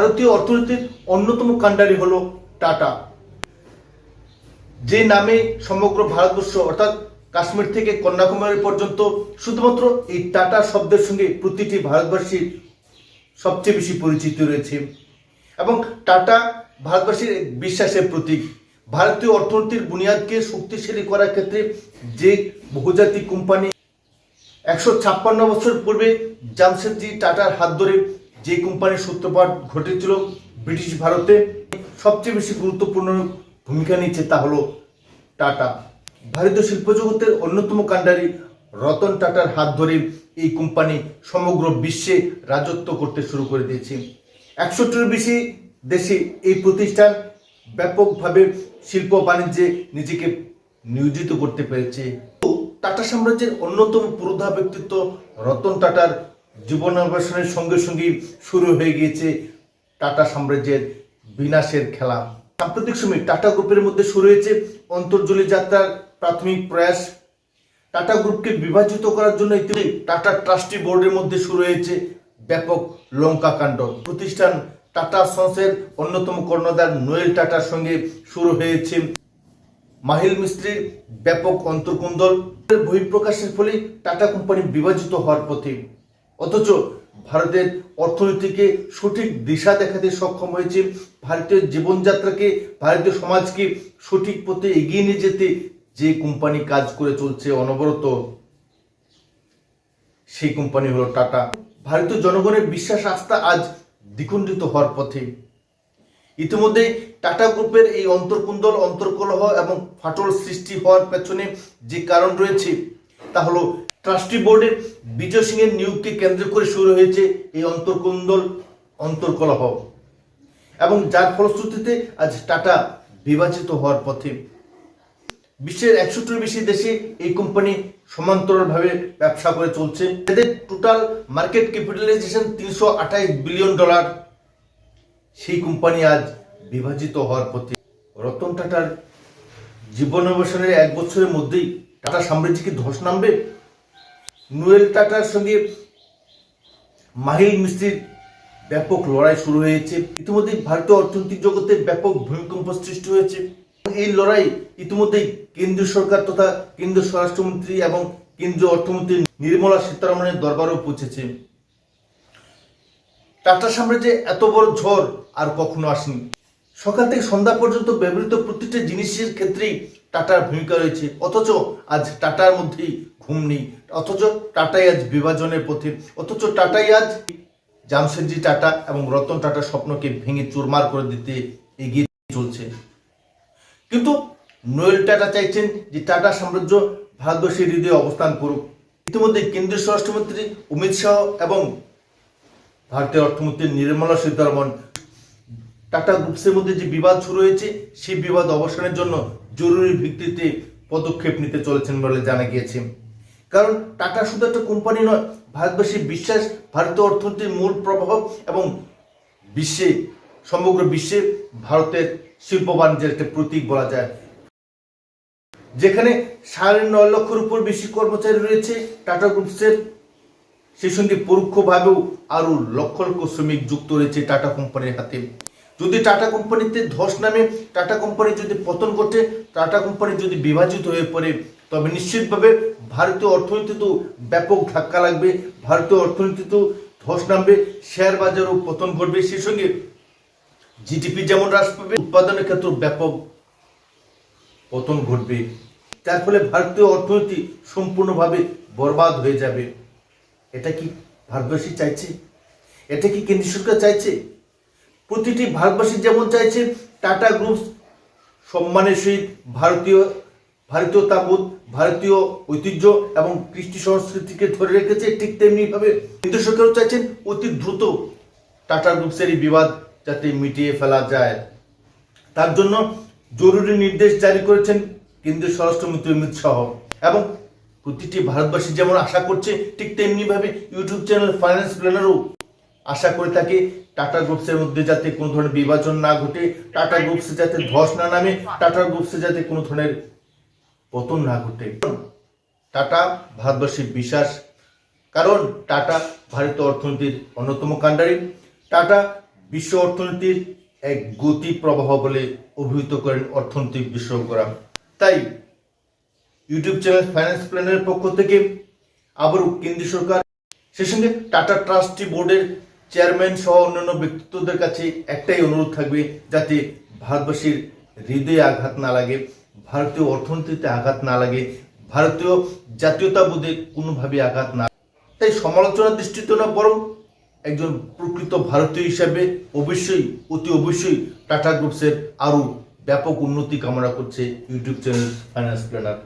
ভারতীয় অর্থনীতির অন্যতম কাণ্ডারি হলো টাটা। যে নামে সমগ্র ভারতবর্ষ, অর্থাৎ কাশ্মীর থেকে কন্যাকুমারী পর্যন্ত শুধুমাত্র এই টাটা শব্দের সঙ্গে প্রতিটি ভারতবাসীর সবচেয়ে বেশি পরিচিত রয়েছে। এবং টাটা ভারতবাসীর বিশ্বাসের প্রতীক। ভারতীয় অর্থনীতির বুনিয়াদকে শক্তিশালী করার ক্ষেত্রে যে বহুজাতিক কোম্পানি একশো ছাপ্পান্ন বছর পূর্বে জামশেদজি টাটার হাত ধরে যে কোম্পানির সূত্রপাত ঘটেছিল ব্রিটিশ ভারতে, সবচেয়ে বেশি গুরুত্বপূর্ণ ভূমিকা নিচ্ছে তা হলো টাটা। ভারতীয় শিল্প জগতের অন্যতম কাণ্ডারি রতন টাটার হাত ধরে এই কোম্পানি সমগ্র বিশ্বে রাজত্ব করতে শুরু করে দিয়েছে। একশোটির বেশি দেশে এই প্রতিষ্ঠান ব্যাপকভাবে শিল্প বাণিজ্যে নিজেকে নিয়োজিত করতে পেরেছে। টাটা সাম্রাজ্যের অন্যতম পুরোধা ব্যক্তিত্ব রতন টাটার জীবনাবসানের সঙ্গে সঙ্গে শুরু হয়ে গিয়েছে টাটা সাম্রাজ্যের বিনাশের খেলা। সাম্প্রতিক সময়ে টাটা গ্রুপের মধ্যে শুরু হয়েছে অন্তর্জলী যাত্রার প্রাথমিক প্রয়াস। টাটা গ্রুপকে বিভাজিত করার জন্য ইতিমধ্যে টাটা ট্রাস্টি বোর্ডের মধ্যে শুরু হয়েছে ব্যাপক লঙ্কা কাণ্ড প্রতিষ্ঠান টাটা সন্সের অন্যতম কর্ণধার নোয়েল টাটার সঙ্গে শুরু হয়েছে। মাহিল মিস্ত্রির ব্যাপক অন্তর্কুন্দল। বহিঃপ্রকাশের ফলে টাটা কোম্পানি বিভাজিত হওয়ার পথে অথচ ভারতের অর্থনীতিকে সঠিক দিশা দেখাতে সক্ষম হয়েছে। ভারতীয় জীবনযাত্রাকে, ভারতীয় সমাজকে সঠিক পথে এগিয়ে নিয়ে যেতে যে কোম্পানি কাজ করে চলছে অনবরত, সেই কোম্পানি হলো টাটা। ভারতীয় জনগণের বিশ্বাস আস্থা আজ দ্বিখণ্ডিত হওয়ার পথে। ইতিমধ্যে টাটা গ্রুপের এই অন্তর্কুন্দল, অন্তর্কলহ এবং ফাটল সৃষ্টি হওয়ার পেছনে যে কারণ রয়েছে, তা হলো ট্রাস্টি বোর্ডের বিজয় সিং এর নিয়োগকে কেন্দ্র করে শুরু হয়েছে এই অন্তর্কুন্দল অন্তর্কলহ এবং যার ফলশ্রুতিতে আজ টাটা বিভাজিত হওয়ার পথে। বিশ্বের একশোটির বেশি দেশে এই কোম্পানি সমান্তরালভাবে ব্যবসা করে চলছে। এদের টোটাল মার্কেট ক্যাপিটালাইজেশন তিনশো বিলিয়ন ডলার সেই কোম্পানি আজ বিভাজিত হওয়ার পথে। রতন টাটার জীবন অবসানের এক বছরের মধ্যেই টাটা সাম্রাজ্য কি ধস নামবে নুয়েল টাটার সঙ্গে মাহিল মিস্ত্রির ব্যাপক লড়াই শুরু হয়েছে। ইতিমধ্যে ভারতীয় অর্থনৈতিক জগতে ব্যাপক ভূমিকম্প সৃষ্টি হয়েছে। এই লড়াই ইতিমধ্যেই কেন্দ্রীয় সরকার তথা কেন্দ্রীয় স্বরাষ্ট্রমন্ত্রী এবং কেন্দ্রীয় অর্থমন্ত্রী নির্মলা সীতারামনের দরবারেও পৌঁছেছে। টাটা সাম্রাজ্যে এত বড় ঝড় আর কখনো আসেনি। সকাল থেকে সন্ধ্যা পর্যন্ত ব্যবহৃত প্রতিটি জিনিসের ক্ষেত্রেই টাটার ভূমিকা রয়েছে। অথচ আজ টাটার মধ্যেই ঘুম নেই। অথচ টাটাই আজ বিভাজনের পথে। অথচ টাটাই আজ জামশেদজি টাটা এবং রতন টাটার স্বপ্নকে ভেঙে চুরমার করে দিতে এগিয়ে চলছে। কিন্তু নোয়েল টাটা চাইছেন যে টাটা সাম্রাজ্য ভারতবর্ষের হৃদয়ে অবস্থান করুক। ইতিমধ্যে কেন্দ্রীয় স্বরাষ্ট্রমন্ত্রী অমিত শাহ এবং ভারতীয় অর্থমন্ত্রী নির্মলা সীতারমন টাটা গ্রুপসের মধ্যে যে বিবাদ শুরু হয়েছে, সেই বিবাদ অবসানের জন্য জরুরি ভিত্তিতে পদক্ষেপ নিতে চলেছেন বলে জানা গিয়েছে। কারণ টাটা শুধু একটা কোম্পানি নয় ভারতবাসীর বিশ্বাস, ভারতীয় অর্থনীতির মূল প্রভাব এবং বিশ্বে, সমগ্র বিশ্বে ভারতের শিল্প বাণিজ্যের একটা প্রতীক বলা যায়। যেখানে সাড়ে নয় লক্ষের উপর বেশি কর্মচারী রয়েছে, টাটা গ্রুপসের সেই সঙ্গে পরোক্ষভাবেও আরও লক্ষ লক্ষ শ্রমিক যুক্ত রয়েছে টাটা কোম্পানির হাতে। যদি টাটা কোম্পানিতে ধস নামে, টাটা কোম্পানি যদি পতন ঘটে, টাটা কোম্পানি যদি বিভাজিত হয়ে পড়ে, তবে নিশ্চিতভাবে ভারতীয় অর্থনীতিতেও ব্যাপক ধাক্কা লাগবে। ভারতীয় অর্থনীতিতেও ধস নামবে শেয়ার বাজারও পতন ঘটবে। সেই সঙ্গে জিডিপি যেমন হ্রাস পাবে, উৎপাদনের ক্ষেত্রেও ব্যাপক পতন ঘটবে। যার ফলে ভারতীয় অর্থনীতি সম্পূর্ণভাবে বরবাদ হয়ে যাবে। এটা কি ভারতবাসী চাইছে? এটা কি কেন্দ্র সরকার চাইছে? প্রতিটি ভারতবাসী যেমন চাইছে, টাটা গ্রুপ সম্মানের সহিত ভারতীয় ভারতীয়তাবোধ ভারতীয় ঐতিহ্য এবং কৃষ্টি সংস্কৃতিকে ধরে রেখেছে ঠিক তেমনিভাবে। কেন্দ্র সরকারও চাইছেন অতি দ্রুত টাটা গ্রুপসের এই বিবাদ যাতে মিটিয়ে ফেলা যায়। তার জন্য জরুরি নির্দেশ জারি করেছেন কেন্দ্রীয় স্বরাষ্ট্রমন্ত্রী অমিত শাহ এবং প্রতিটি ভারতবাসী যেমন আশা করছে, ঠিক তেমনিভাবে ইউটিউব চ্যানেল ফাইন্যান্স প্ল্যানারও আশা করে থাকে টাটা গ্রুপসের মধ্যে যাতে কোনো ধরনের বিভাজন না ঘটে, টাটা গ্রুপসে যাতে ধস না নামে, টাটা গ্রুপসে যাতে কোনো ধরনের পতন না ঘটে। টাটা ভারতবর্ষের বিশ্বাস, কারণ টাটা ভারতীয় অর্থনীতির অন্যতম কাণ্ডারি। টাটা বিশ্ব অর্থনীতির এক গতি প্রবাহ বলে অভিহিত করেন অর্থনৈতিক বিশেষজ্ঞরা। তাই ইউটিউব চ্যানেল ফাইন্যান্স প্ল্যানের পক্ষ থেকে আবারও কেন্দ্রীয় সরকার, সেই সঙ্গে টাটা ট্রাস্টি বোর্ডের চেয়ারম্যান সহ অন্যান্য ব্যক্তিত্বদের কাছে একটাই অনুরোধ থাকবে যাতে ভারতবাসীর হৃদয়ে আঘাত না লাগে, ভারতীয় অর্থনীতিতে আঘাত না লাগে, ভারতীয় জাতীয়তাবোধে কোনোভাবে আঘাত না তাই সমালোচনার দৃষ্টিতে না বরং একজন প্রকৃত ভারতীয় হিসাবে অবশ্যই, অতি অবশ্যই টাটা গ্রুপসের আরও ব্যাপক উন্নতি কামনা করছে ইউটিউব চ্যানেল ফাইন্যান্স প্ল্যানার।